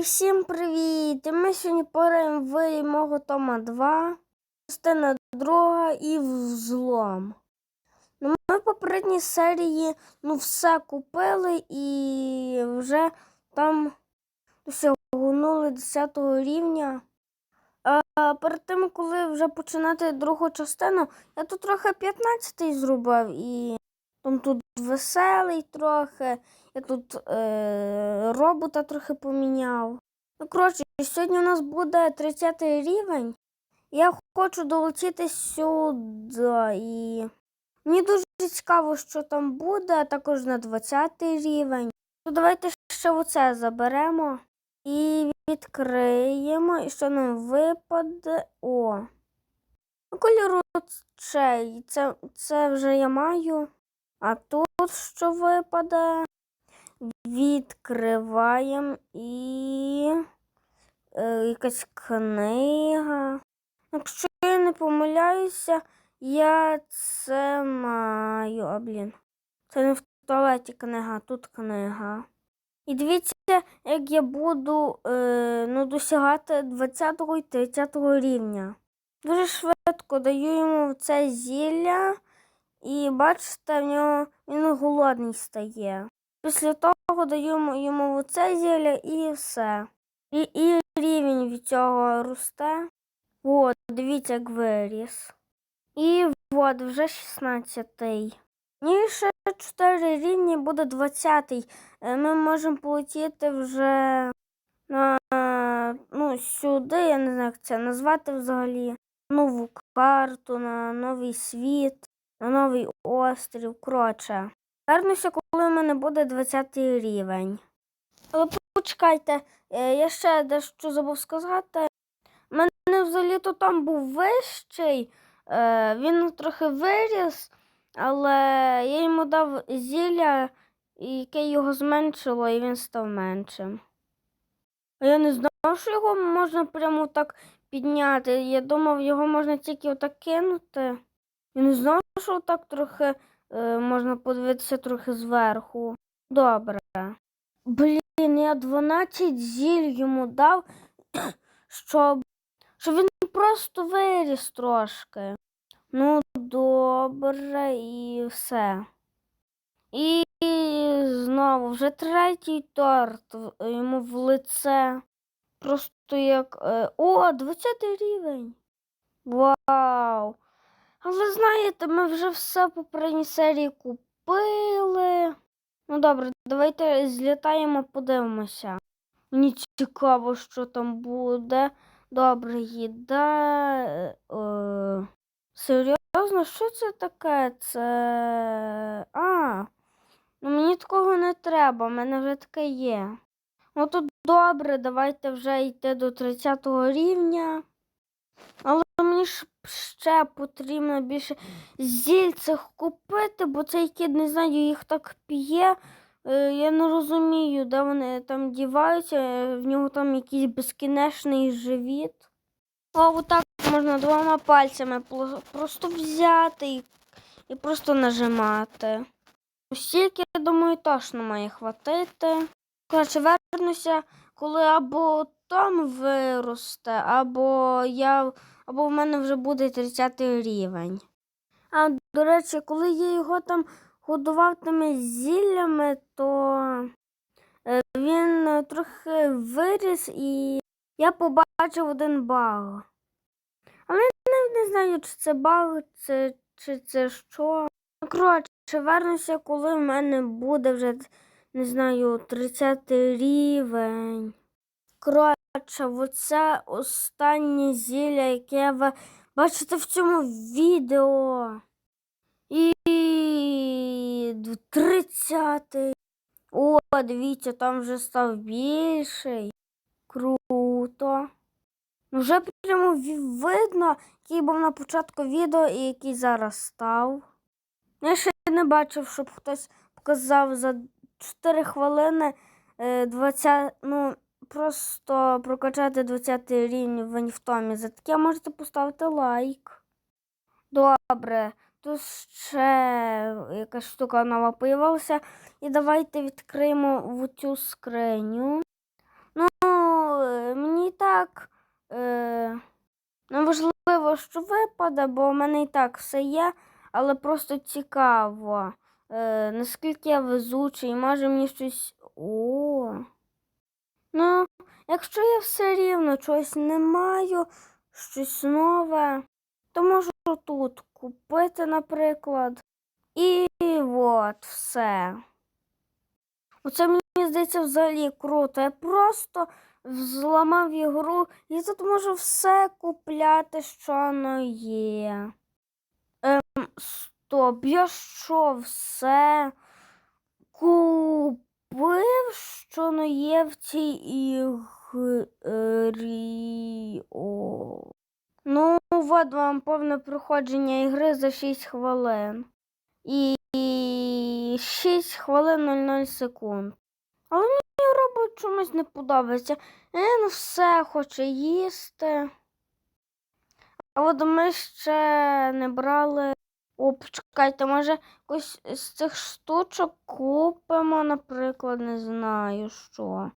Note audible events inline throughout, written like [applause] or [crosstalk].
Всім привіт! Ми сьогодні пораємо в мого Тома 2, частина друга і взлом. Ну, ми в попередній серії ну, все купили і вже там досягнули 10 рівня. А перед тим, коли вже починати другу частину, я тут трохи 15 зробив і там тут веселий трохи. Я тут е, робота трохи поміняв. Ну, коротше, сьогодні у нас буде 30 рівень. Я хочу долучитись сюди. І мені дуже цікаво, що там буде, а також на 20 рівень. То давайте ще оце заберемо і відкриємо. І що нам випаде? О. Ну, Кольору. Це, це вже я маю. А тут що випаде? Відкриваємо і е, якась книга. Якщо я не помиляюся, я це маю. А, блін. Це не в туалеті книга, тут книга. І дивіться, як я буду е, ну, досягати 20 і 30 рівня. Дуже швидко даю йому це зілля, і бачите, в нього він голодний стає. Після того даємо йому оце зілля і все. І, і рівень від цього росте. От, дивіться, як виріс. І от, вже 16-й. І ще 4 рівні буде 20-й. Е, Ми можемо полетіти вже на ну, сюди, я не знаю, як це назвати взагалі. Нову карту, на новий світ, на новий острів. Коротше. Вернуся, коли в мене буде 20 рівень. Але почекайте, е, я ще дещо забув сказати. У мене взагалі-то там був вищий, е, він трохи виріс, але я йому дав зілля, яке його зменшило, і він став меншим. А я не знав, що його можна прямо так підняти. Я думав, його можна тільки отак кинути. Не знав, що так трохи е, можна подивитися трохи зверху. Добре. Блін, я 12 зіль йому дав, [coughs] щоб, щоб він просто виріс трошки. Ну, добре, і все. І знову вже третій торт йому в лице. Просто як. е, О, 20 рівень. Вау! Але знаєте, ми вже все попередній серії купили. Ну добре, давайте злітаємо, подивимося. Мені цікаво, що там буде. Добре, їда. е, е, Серйозно, що це таке? Це. А. Ну мені такого не треба, в мене вже таке є. Ну то добре, давайте вже йти до 30 рівня. Але мені ж ще потрібно більше зіль цих купити, бо цей кіт, не знаю, їх так п'є. Е, Я не розумію, де вони там діваються, е, в нього там якийсь безкінечний живіт. А отак можна двома пальцями просто взяти і просто нажимати. Стільки, я думаю, точно має хватити. Коротше, вернуся, коли або Том виросте, або я, або в мене вже буде 30 рівень. А до речі, коли я його там годував тими зіллями, то е, він е, трохи виріс і я побачив один баг. Але я не, знаю, чи це баг, це, чи це що. Ну, коротше, вернуся, коли в мене буде вже, не знаю, 30 рівень. Коротше, оце останнє зілля, яке ви бачите в цьому відео. І 30. О, дивіться, там вже став більший. Круто. Ну, Вже прямо видно, який був на початку відео і який зараз став. Я ще не бачив, щоб хтось показав за 4 хвилини е, 20, ну, просто прокачати 20 рівень в Анівтомі. За таке можете поставити лайк. Добре, тут ще якась штука нова появилася. І давайте відкриємо в цю скриню. Ну, е, мені так е, ну, важливо, що випаде, бо в мене і так все є, але просто цікаво, е, наскільки я везучий, може мені щось. О! Ну, якщо я все рівно чогось не маю, щось нове, то можу тут купити, наприклад. І от все. Оце мені здається взагалі круто. Я просто зламав ігру і тут можу все купляти, що воно є. Ем, стоп, я що все купив, що воно є в цій ігрі. О. Ну, от вам повне проходження ігри за 6 хвилин. І 6 хвилин 00 секунд. Але мені робот чомусь не подобається. Він все хоче їсти. А от ми ще не брали. О, почекайте, може якусь з цих штучок купимо, наприклад, не знаю що.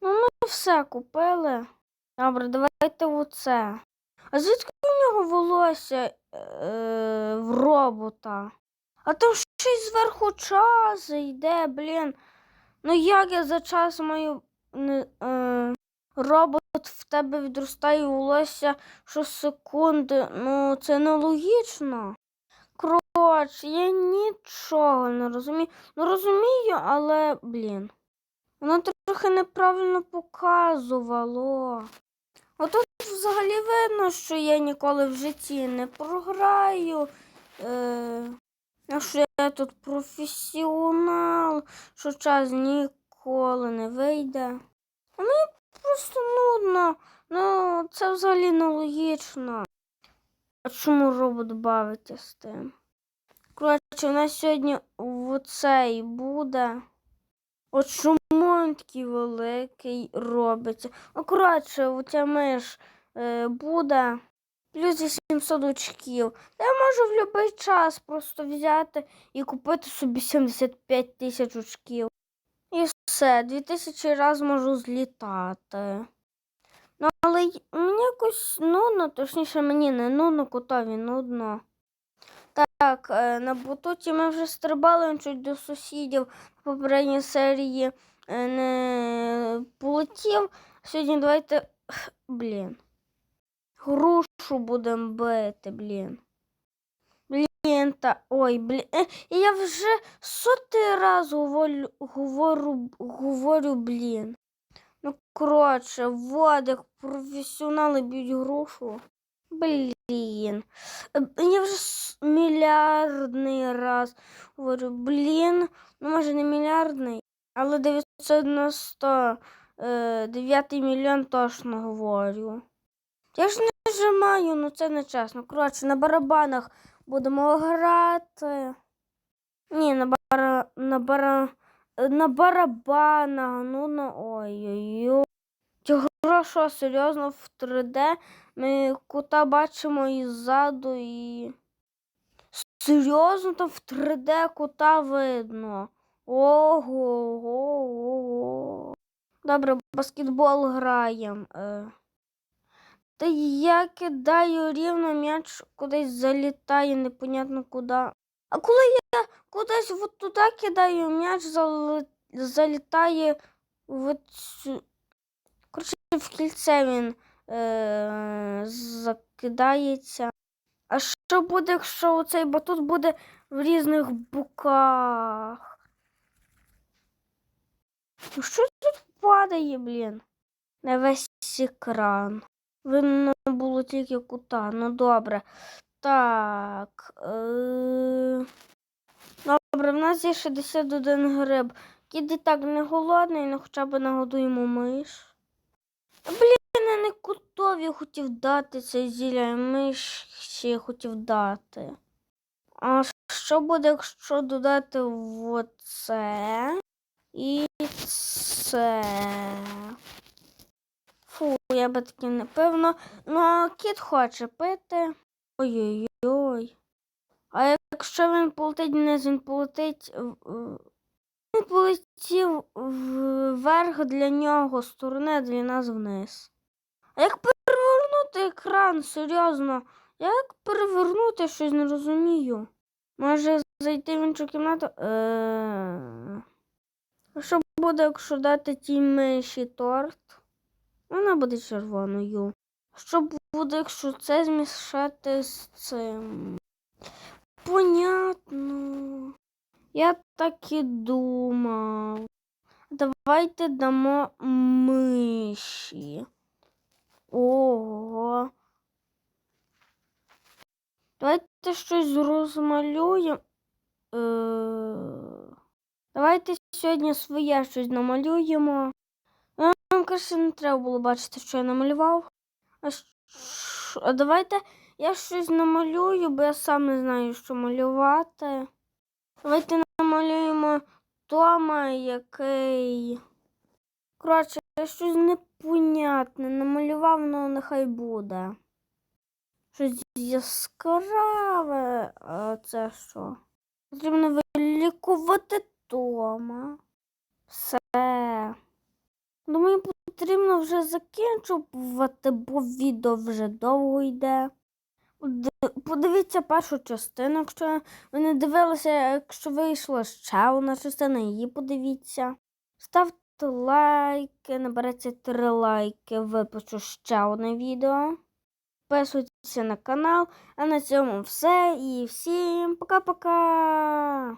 Ну, ми все купили. Добре, давайте оце. А звідки у нього волосся е, в робота? А там щось зверху час йде, блін. Ну як я за час маю не, е, робот в тебе відростає волосся щосекунди. Ну, це нелогічно. Коротше, я нічого не розумію. Ну розумію, але, блін. Воно трохи неправильно показувало. А тут взагалі видно, що я ніколи в житті не програю. Е, що я тут професіонал, що час ніколи не вийде. А мені просто нудно. Ну, це взагалі нелогічно. А чому робот бавиться з тим? Коротше, у нас сьогодні оцей буде. От чому він такий великий робиться? Ну, коротше, оця миш е, буде плюс 800 очків. Я можу в будь-який час просто взяти і купити собі 75 тисяч очків. І все, 2000 раз можу злітати. Ну, але мені якось нудно, точніше мені не нудно, котові нудно. Так, е, на бутуті ми вже стрибали чуть до сусідів в попередній серії е, не полетів. Сьогодні давайте. Блін. Грушу будемо бити, блін. Блін, та. Ой, блін. Е, я вже сотий раз говорю, говорю, говорю блін. Коротше, вот як професіонали б'ють грушу. Блін. Е, Я вже мільярдний раз говорю, блін, ну може не мільярдний, але 999 мільйон точно говорю. Я ж не нажимаю, ну це не чесно. Коротше, на барабанах будемо грати. Ні, на бара... на бара... на барабанах, ну на ой-ой-ой. Що, серйозно в 3D? Ми кота бачимо і ззаду, і. Серйозно там в 3D кота видно. Ого, ого, ого. Добре, баскетбол граємо. Е. Та я кидаю рівно м'яч кудись залітає, непонятно куди. А коли я кудись от туди кидаю, м'яч залітає в цю. Коротше, в кільце він е- закидається. А що буде, якщо цей батут буде в різних боках? Ну що тут падає, блін? На весь екран. Видно було тільки кута. Ну добре. Так. Е... Добре, в нас є 61 гриб. Кіт і так не голодний, ну хоча б нагодуємо миш. Блін, я не кутові хотів дати це зілля, ще хотів дати. А що буде, якщо додати в це і це? Фу, я би таки не певно. Ну, а кіт хоче пити. Ой-ой-ой. А якщо він полетить вниз, він полетить. Він полетів вверх для нього сторони, а для нас вниз. А як перевернути екран, серйозно, Як перевернути щось не розумію. Може зайти в іншу кімнату? Е... Що буде, якщо дати тій миші торт? Вона буде червоною. Що буде, якщо це змішати з цим? Понятно. Я так і думав. Давайте дамо миші. Ого. Давайте щось розмалюємо. Е... Давайте сьогодні своє щось намалюємо. Нам краще не треба було бачити, що я намалював. А, а давайте я щось намалюю, бо я сам не знаю, що малювати. Давайте намалюємо Тома, який. Коротше, щось непонятне намалював, але нехай буде. Щось яскраве, а це що? Потрібно вилікувати Тома. Все. Думаю, потрібно вже закінчувати, бо відео вже довго йде. Подивіться першу частину, якщо ви не дивилися, якщо вийшла ще одна частина, її подивіться. Ставте лайки, набереться три лайки, випущу ще одне відео. Підписуйтесь на канал. А на цьому все і всім пока-пока!